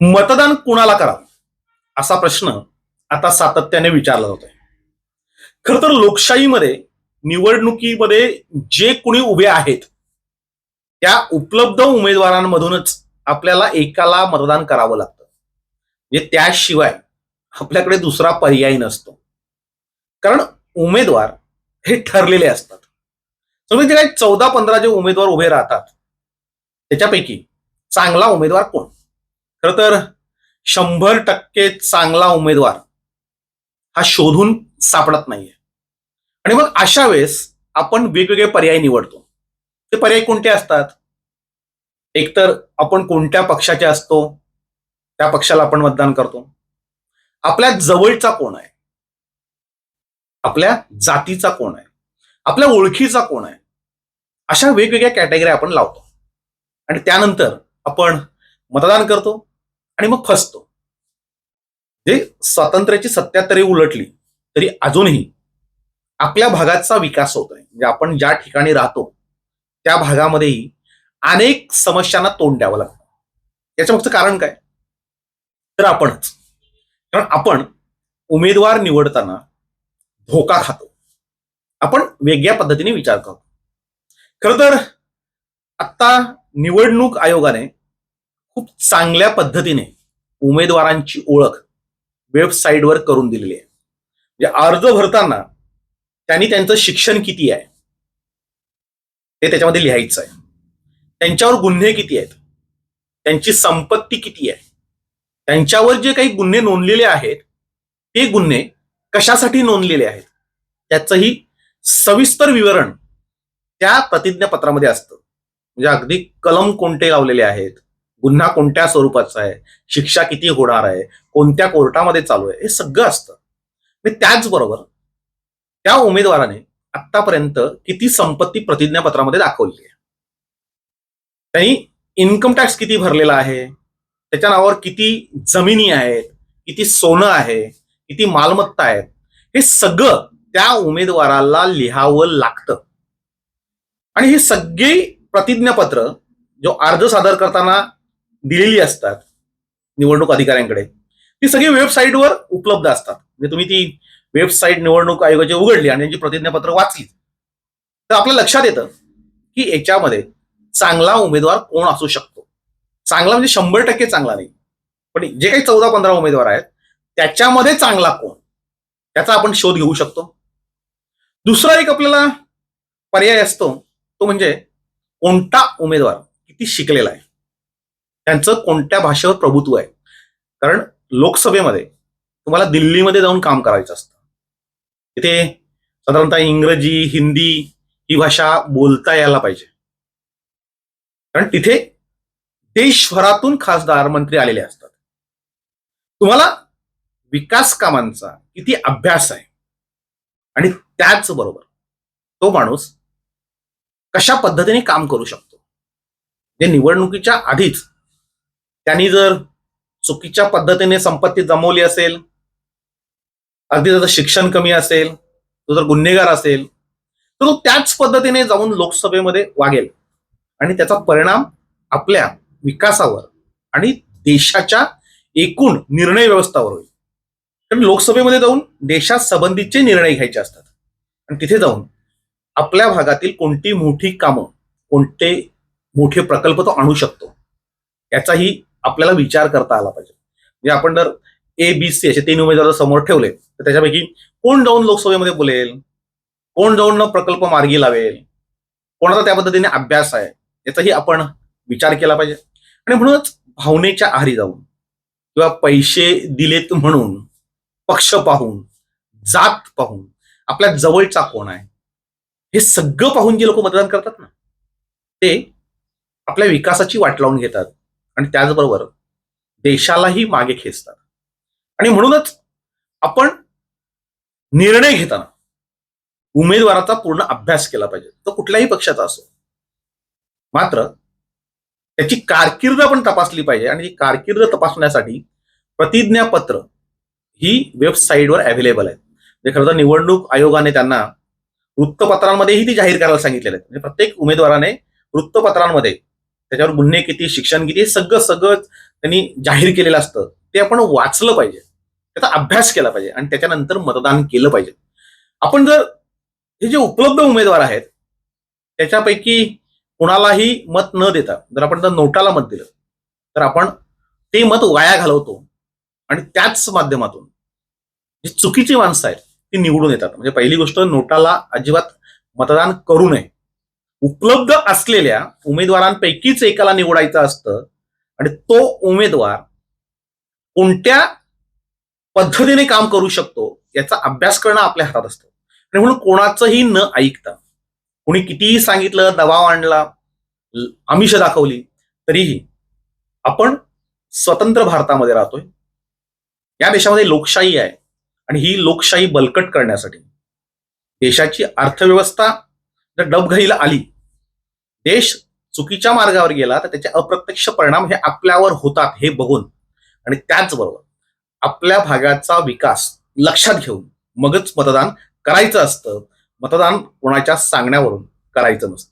मतदान कुणाला करावं? असा प्रश्न आता सातत्याने विचारला जातोय. खर तर लोकशाहीमध्ये निवडणुकीमध्ये जे कुणी उभे आहेत त्या उपलब्ध उमेदवारांमधूनच आपल्याला एकाला मतदान करावं लागतं. म्हणजे त्याशिवाय आपल्याकडे दुसरा पर्याय नसतो. कारण उमेदवार हे ठरलेले असतात. तुम्ही जे काही चौदा पंधरा जे उमेदवार उभे राहतात त्याच्यापैकी चांगला उमेदवार कोण? खर तर शंभर टक्के चांगला उमेदवार हा शोधून सापडत नाहीये. आणि मग अशा वेळेस आपण वेगवेगळे पर्याय निवडतो. ते पर्याय कोणते असतात? एकतर आपण कोणत्या पक्षाचे असतो त्या पक्षाला आपण मतदान करतो. आपल्या जवळचा कोण आहे? आपल्या जातीचा कोण आहे? आपल्या ओळखीचा कोण आहे? अशा वेगवेगळ्या कॅटेगरी आपण लावतो. आणि त्यानंतर आपण मतदान करतो. आणि मग फसतो. जे स्वातंत्र्याची सत्याहत्तरी उलटली तरी अजूनही आपल्या भागाचा विकास होतोय म्हणजे आपण ज्या ठिकाणी राहतो त्या भागामध्येही अनेक समस्यांना तोंड द्यावं लागतं. याच्या मागचं कारण काय? तर आपणच. कारण आपण उमेदवार निवडताना धोका खातो. आपण वेगळ्या पद्धतीने विचार करतो. खर तर आता निवडणूक आयोगाने खूप चांगल्या पद्धतीने उमेदवारांची ओळख वेबसाईटवर करून दिलेली आहे. म्हणजे अर्ज भरताना त्यांनी त्यांचं शिक्षण किती आहे? ते त्याच्यामध्ये लिहायचं आहे. त्यांच्यावर गुन्हे किती आहेत? त्यांची संपत्ती किती आहे? त्यांच्यावर जे काही गुन्हे नोंदलेले आहेत ते गुन्हे कशासाठी नोंदलेले आहेत? त्याचंही सविस्तर विवरण त्या प्रतिज्ञापत्रामध्ये असतं. म्हणजे अगदी कलम कोणते लावलेले आहेत? गुन्हा कोणत्या स्वरूपाचा आहे? शिक्षा किती होणार आहे? कोणत्या कोर्टामध्ये चालू आहे? हे सगळं असतं. मी त्याचबरोबर त्या उमेदवाराने आतापर्यंत किती संपत्ती प्रतिज्ञापत्रामध्ये दाखवली आहे? त्यांनी इन्कम टॅक्स किती भरलेला आहे? त्याच्या नावावर किती जमिनी आहेत? किती सोनं आहे? किती मालमत्ता आहेत? हे सगळं त्या उमेदवाराला लिहावं लागतं. आणि हे सगळी प्रतिज्ञापत्र जो अर्ज सादर करताना दिलेली असतात निवडणूक अधिकाऱ्यांकडे. ती सगळी वेबसाईटवर उपलब्ध असतात. म्हणजे तुम्ही ती वेबसाईट निवडणूक आयोगाची उघडली आणि त्यांची प्रतिज्ञापत्र वाचली. तर आपल्या लक्षात येतं की याच्यामध्ये चांगला उमेदवार कोण असू शकतो? चांगला म्हणजे शंभर टक्के चांगला नाही. पण जे काही चौदा पंधरा उमेदवार आहेत त्याच्यामध्ये चांगला कोण? त्याचा आपण शोध घेऊ शकतो. दुसरा एक आपल्याला पर्याय असतो तो म्हणजे कोणता उमेदवार किती शिकलेला आहे? त्यांचं कोणत्या भाषेवर प्रभुत्व आहे? कारण लोकसभेमध्ये तुम्हाला दिल्लीमध्ये जाऊन काम करायचं असतं. तिथे साधारणतः इंग्रजी हिंदी ही भाषा बोलता यायला पाहिजे. कारण तिथे देशभरातून खासदार मंत्री आलेले असतात. तुम्हाला विकास कामांचा किती अभ्यास आहे? आणि त्याचबरोबर तो माणूस कशा पद्धतीने काम करू शकतो? जे निवडणुकीच्या आधीच त्यांनी जर चुकीच्या पद्धतीने संपत्ती जमवली असेल अगदी त्याचं शिक्षण कमी असेल तो जर गुन्हेगार असेल तर तो त्याच पद्धतीने जाऊन लोकसभेमध्ये वागेल. आणि त्याचा परिणाम आपल्या विकासावर आणि देशाच्या एकूण निर्णय व्यवस्थावर होईल. कारण लोकसभेमध्ये जाऊन देशासंबंधीचे निर्णय घ्यायचे असतात. आणि तिथे जाऊन आपल्या भागातील कोणती मोठी कामं कोणते मोठे प्रकल्प तो आणू शकतो. याचाही आपल्याला विचार करता आला पाहिजे. म्हणजे आपण जर ए बी सी असे तीन उमेदवार जर समोर ठेवले तर त्याच्यापैकी कोण जाऊन लोकसभेमध्ये बोलेल? कोण जाऊन प्रकल्प मार्गी लावेल? कोणाचा त्या पद्धतीने अभ्यास आहे? याचाही आपण विचार केला पाहिजे. आणि म्हणूनच भावनेच्या आहारी जाऊन किंवा पैसे दिलेत म्हणून पक्ष पाहून जात पाहून आपल्या जवळचा कोण आहे? हे सगळं पाहून जे लोक मतदान करतात ना ते आपल्या विकासाची वाट लावून घेतात. आणि त्याचबरोबर देशालाही मागे खेचतात. आणि म्हणूनच आपण निर्णय घेताना उमेदवाराचा पूर्ण अभ्यास केला पाहिजे. तो कुठल्याही पक्षाचा असो. मात्र त्याची कारकीर्द पण तपासली पाहिजे आणि ती कारकीर्द तपासण्यासाठी प्रतिज्ञापत्र ही वेबसाईटवर अव्हेलेबल आहेत. म्हणजे खरं तर निवडणूक आयोगाने त्यांना वृत्तपत्रांमध्येही ती जाहीर करायला सांगितलेलं आहे. म्हणजे प्रत्येक उमेदवाराने वृत्तपत्रांमध्ये त्याच्यावर गुन्हे किती शिक्षण किती हे सगळं सगळं त्यांनी जाहीर केलेलं असतं. ते आपण वाचलं पाहिजे. त्याचा अभ्यास केला पाहिजे आणि त्याच्यानंतर मतदान केलं पाहिजे. आपण जर हे जे उपलब्ध उमेदवार आहेत त्याच्यापैकी कुणालाही मत न देता जर आपण जर नोटाला मत दिलं तर आपण ते मत वाया घालवतो आणि त्याच माध्यमातून जी चुकीची माणसं आहेत ती निवडून येतात. म्हणजे पहिली गोष्ट नोटाला अजिबात मतदान करू नये. उपलब्ध असलेल्या उमेदवारांपैकीच एकाला निवडायचं असतं आणि तो उमेदवार कोणत्या पद्धतीने काम करू शकतो याचा अभ्यास करणं आपल्या हातात असतं. आणि म्हणून कोणाचंही न ऐकता कोणी कितीही सांगितलं दबाव आणला आमिष दाखवली तरीही आपण स्वतंत्र भारतामध्ये राहतोय. या देशामध्ये लोकशाही आहे आणि ही लोकशाही बलकट करण्यासाठी देशाची अर्थव्यवस्था तर डबघाईला आली. देश चुकीच्या मार्गावर गेला तर त्याचे अप्रत्यक्ष परिणाम हे आपल्यावर होतात हे बघून. आणि त्याचबरोबर आपल्या भागाचा विकास लक्षात घेऊन मगच मतदान करायचं असतं. मतदान कोणाच्या सांगण्यावरून करायचं नसतं.